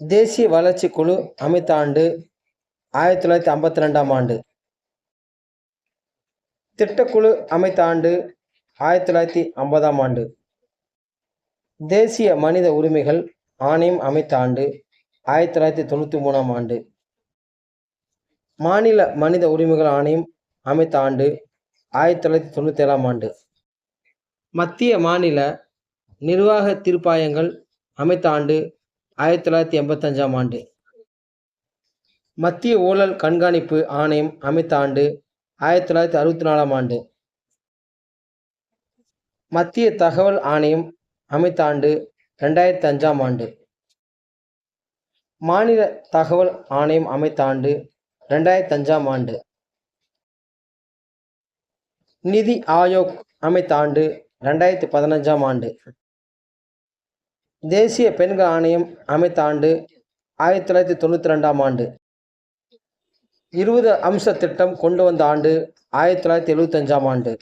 தேசிய வளர்ச்சி குழு அமைத்த ஆண்டு ஆயிரத்தி தொள்ளாயிரத்தி ஐம்பத்தி ரெண்டாம் ஆண்டு. திட்டக்குழு அமைத்த ஆண்டு ஆயிரத்தி தொள்ளாயிரத்தி ஐம்பதாம் ஆண்டு. தேசிய மனித உரிமைகள் ஆணையம் அமைத்த ஆண்டு ஆயிரத்தி தொள்ளாயிரத்தி தொண்ணூற்றி மூணாம் ஆண்டு. மாநில மனித உரிமைகள் ஆணையம் அமைத்த ஆண்டு ஆயிரத்தி தொள்ளாயிரத்தி தொண்ணூற்றி ஏழாம் ஆண்டு. மத்திய மாநில நிர்வாக தீர்ப்பாயங்கள் அமைத்த ஆண்டு ஆயிரத்தி தொள்ளாயிரத்தி எண்பத்தஞ்சாம் ஆண்டு. மத்திய ஊழல் கண்காணிப்பு ஆணையம் அமைத்த ஆண்டு ஆயிரத்தி தொள்ளாயிரத்தி அறுபத்தி நாலாம் ஆண்டு. மத்திய தகவல் ஆணையம் அமைத்த ஆண்டு ரெண்டாயிரத்தி அஞ்சாம் ஆண்டு. மாநில தகவல் ஆணையம் அமைத்த ஆண்டு ரெண்டாயிரத்தி அஞ்சாம் ஆண்டு. நிதி ஆயோக் அமைத்த ஆண்டு ரெண்டாயிரத்தி பதினஞ்சாம் ஆண்டு. தேசிய பெண்கள் ஆணையம் அமைத்த ஆண்டு ஆயிரத்தி தொள்ளாயிரத்தி தொண்ணூற்றி ரெண்டாம் ஆண்டு. இருபது அம்ச திட்டம் கொண்டு வந்த ஆண்டு ஆயிரத்தி தொள்ளாயிரத்தி எழுபத்தஞ்சாம் ஆண்டு.